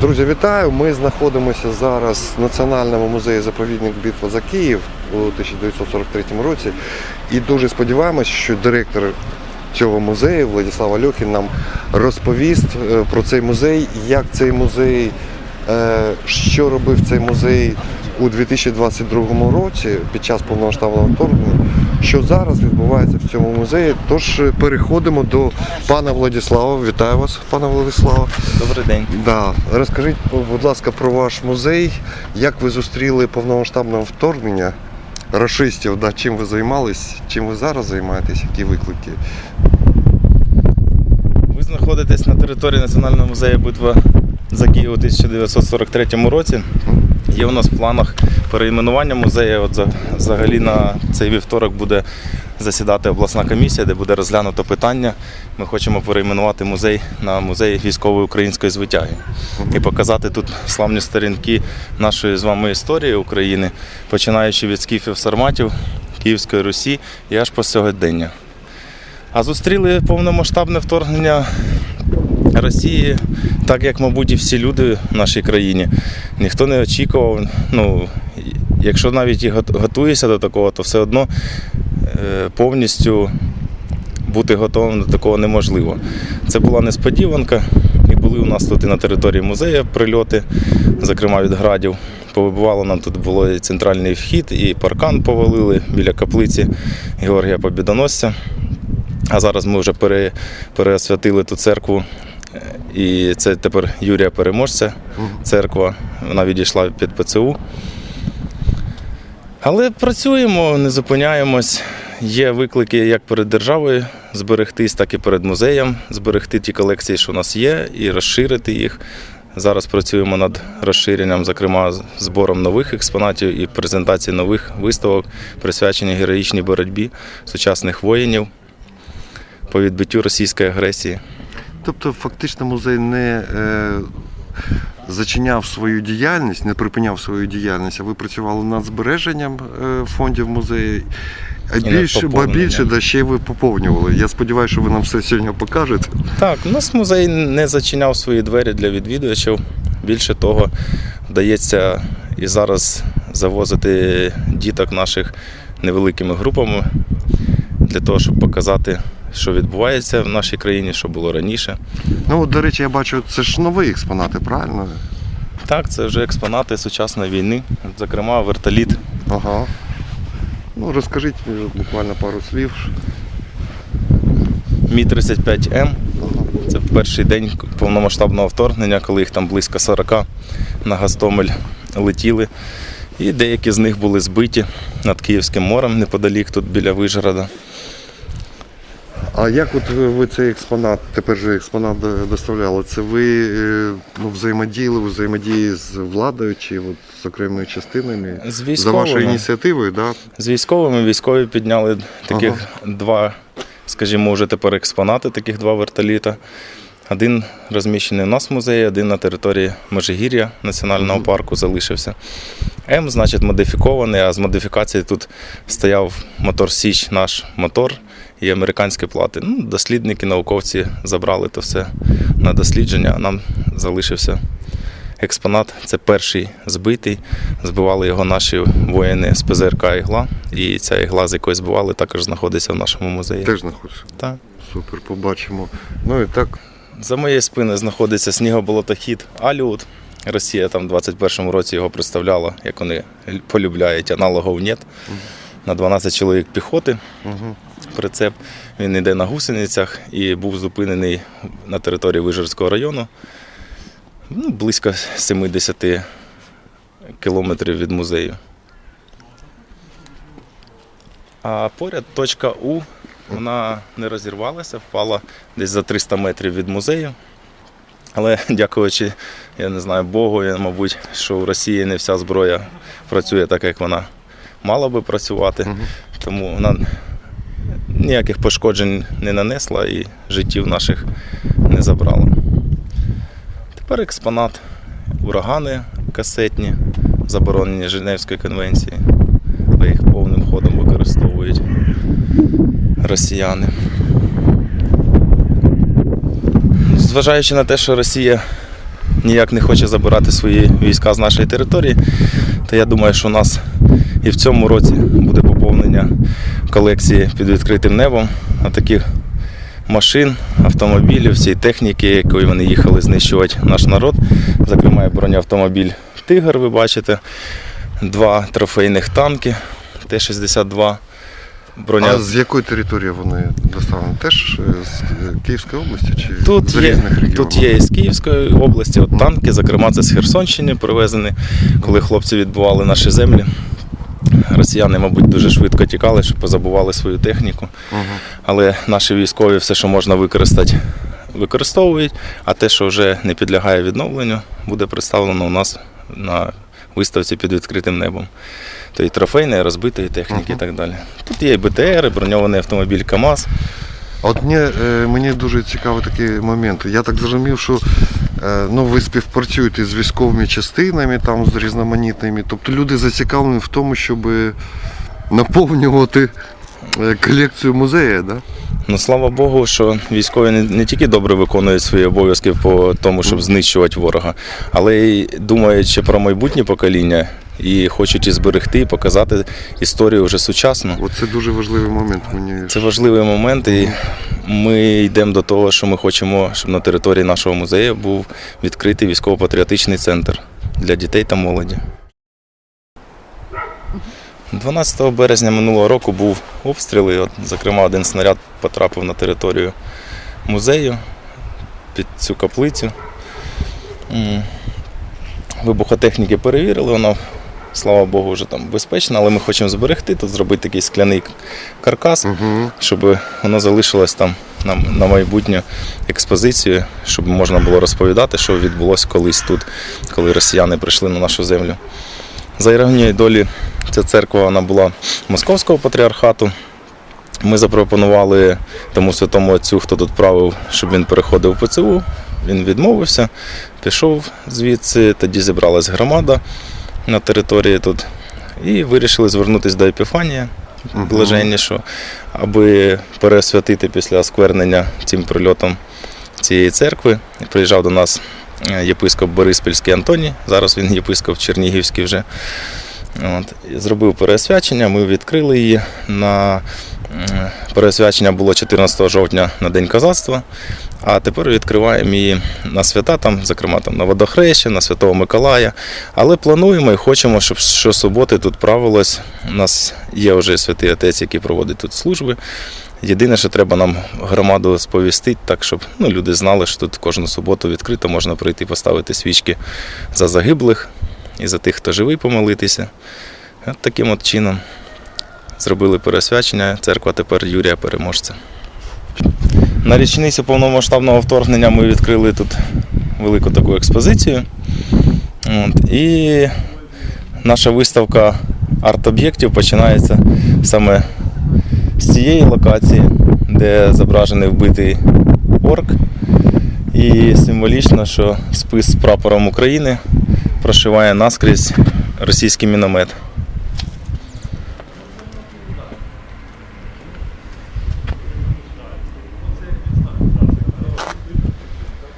Друзі, вітаю! Ми знаходимося зараз в Національному музеї заповідник Битва за Київ у 1943 році. І дуже сподіваємось, що директор цього музею Владислав Альохін нам розповість е, про цей музей, як цей музей, е, що робив цей музей у 2022 році під час повномасштабного вторгнення, що зараз відбувається в цьому музеї. Тож е, переходимо до пана Владислава. Вітаю вас, пане Владиславе. Добрий день. Да. Розкажіть, будь ласка, про ваш музей. Як ви зустріли повномасштабне вторгнення рашистів? Да? Чим ви займались? Чим ви зараз займаєтесь? Які виклики? Ви знаходитесь на території Національного музею битва за Київ у 1943 році. Є у нас в планах перейменування музею. От за- взагалі на цей вівторок буде засідати обласна комісія, де буде розглянуто питання. Ми хочемо перейменувати музей на музей військової української звитяги і показати тут славні сторінки нашої з вами історії України, починаючи від скіфів сарматів, Київської Русі і аж по сьогодення. А зустріли повномасштабне вторгнення Росії, так як, мабуть, і всі люди в нашій країні. Ніхто не очікував. Ну, якщо навіть і готуєшся до такого, то все одно е, повністю бути готовим до такого неможливо. Це була несподіванка. І були у нас тут і на території музею прильоти, зокрема від градів. Повибивало нам тут було і центральний вхід, і паркан повалили біля каплиці Георгія Побідоносця. А зараз ми вже пере, переосвятили ту церкву. І це тепер Юрія Переможця церква. Вона відійшла під ПЦУ. Але працюємо, не зупиняємось. Є виклики як перед державою зберегтись, так і перед музеєм, зберегти ті колекції, що у нас є, і розширити їх. Зараз працюємо над розширенням, зокрема, збором нових експонатів і презентації нових виставок, присвячені героїчній боротьбі сучасних воїнів по відбиттю російської агресії. Тобто, фактично, музей не е, зачиняв свою діяльність, не припиняв свою діяльність, а ви працювали над збереженням е, фондів музею. А більше, ба більше, да, ще й ви поповнювали. Я сподіваюся, що ви нам все сьогодні покажете. Так, у нас музей не зачиняв свої двері для відвідувачів. Більше того, вдається і зараз завозити діток наших невеликими групами для того, щоб показати, що відбувається в нашій країні, що було раніше. Ну, от, до речі, я бачу, це ж нові експонати, правильно? Так, це вже експонати сучасної війни, зокрема вертоліт. Ага. Ну, розкажіть мені буквально пару слів. Мі-35М. Ага. Це перший день повномасштабного вторгнення, коли їх там близько 40 на Гастомель летіли. І деякі з них були збиті над Київським морем неподалік, тут біля Вижгорода. А як от ви цей експонат, тепер же експонат доставляли? Це ви е, ну, взаємодіяли, взаємодії з владою чи от, з окремими частинами? З За вашою ініціативою, да? з військовими військові підняли таких два, скажімо, вже тепер експонати, таких два вертоліта. Один розміщений у нас в музеї, один на території Межигір'я національного парку залишився. М, значить, модифікований, а з модифікації тут стояв мотор Січ, наш мотор і американські плати. Ну, дослідники, науковці забрали то все на дослідження, а нам залишився експонат. Це перший збитий. Збивали його наші воїни з ПЗРК Ігла. І ця ігла, з якої збивали, також знаходиться в нашому музеї. Теж знаходиться. Так. Супер, побачимо. Ну і так, За моєю спиною знаходиться снігоболотохід Аліут. Росія там в 21-му році його представляла, як вони полюбляють, аналогов нет. На 12 чоловік піхоти. Прицеп. Він йде на гусеницях і був зупинений на території Вижгородського району. Ну, близько 70 кілометрів від музею. А поряд точка У, вона не розірвалася, впала десь за 300 метрів від музею. Але дякуючи, я не знаю, Богу, я, мабуть, що в Росії не вся зброя працює так, як вона мала би працювати. Тому вона ніяких пошкоджень не нанесла і життів наших не забрала. Тепер експонат урагани касетні, заборонені Женевської конвенції, але їх повним ходом використовують росіяни. Ну, Зважаючи на те, що Росія ніяк не хоче забирати свої війська з нашої території, то я думаю, що у нас і в цьому році буде поповнення колекції під відкритим небом таких машин, автомобілів, всієї техніки, якою вони їхали знищувати наш народ. Зокрема, і бронеавтомобіль Тигр, ви бачите, два трофейних танки Т-62. Броня... А з якої території вони доставлені? Теж е, з е, Київської області чи Тут з є, різних регіонів? тут є із Київської області от танки, зокрема, це з Херсонщини привезені, коли хлопці відбували наші землі. Росіяни, мабуть, дуже швидко тікали, щоб позабували свою техніку. Але наші військові все, що можна використати, використовують, а те, що вже не підлягає відновленню, буде представлено у нас на виставці під відкритим небом. То й трофейної, розбитої техніки і так далі. Тут є і БТР, і броньований автомобіль КАМАЗ. От мені, е, мені дуже цікавий такий момент. Я так зрозумів, що е, ну, ви співпрацюєте з військовими частинами, там, з різноманітними. Тобто люди зацікавлені в тому, щоб наповнювати е, колекцію музею, да? Ну слава Богу, що військові не, не тільки добре виконують свої обов'язки по тому, щоб знищувати ворога, але й думають ще про майбутнє покоління і хочуть і зберегти, і показати історію вже сучасну. Оце дуже важливий момент. Мені Це важливий момент, і ми йдемо до того, що ми хочемо, щоб на території нашого музею був відкритий військово-патріотичний центр для дітей та молоді. 12 березня минулого року був обстріл, і от, зокрема, один снаряд потрапив на територію музею під цю каплицю. Вибухотехніки перевірили, вона, слава Богу, вже там безпечна, але ми хочемо зберегти, тут зробити такий скляний каркас Угу. щоб воно залишилось там на, на майбутню експозицію, щоб можна було розповідати, що відбулося колись тут, коли росіяни прийшли на нашу землю. За іронією долі ця церква вона була московського патріархату. Ми запропонували тому святому отцю, хто тут правив, щоб він переходив в ПЦУ. Він відмовився, пішов звідси, тоді зібралась громада на території тут і вирішили звернутися до Епіфанія блаженнішого, аби пересвятити після осквернення цим прильотом цієї церкви. Приїжджав до нас е, єпископ Бориспільський Антоній, зараз він єпископ Чернігівський вже. От, зробив пересвячення, ми відкрили її. На пересвячення було 14 жовтня на День козацтва, а тепер відкриваємо її на свята, там, зокрема там, на Водохреща, на Святого Миколая. Але плануємо і хочемо, щоб щосуботи тут правилось. У нас є вже святий отець, який проводить тут служби. Єдине, що треба нам громаду сповістити, так щоб ну, люди знали, що тут кожну суботу відкрито можна прийти поставити свічки за загиблих і за тих, хто живий, помолитися. От таким от чином зробили пересвячення. Церква тепер Юрія Переможця. На річницю повномасштабного вторгнення ми відкрили тут велику таку експозицію. От, і наша виставка арт-об'єктів починається саме з цієї локації, де зображений вбитий орк. І символічно, що спис з прапором України прошиває наскрізь російський міномет.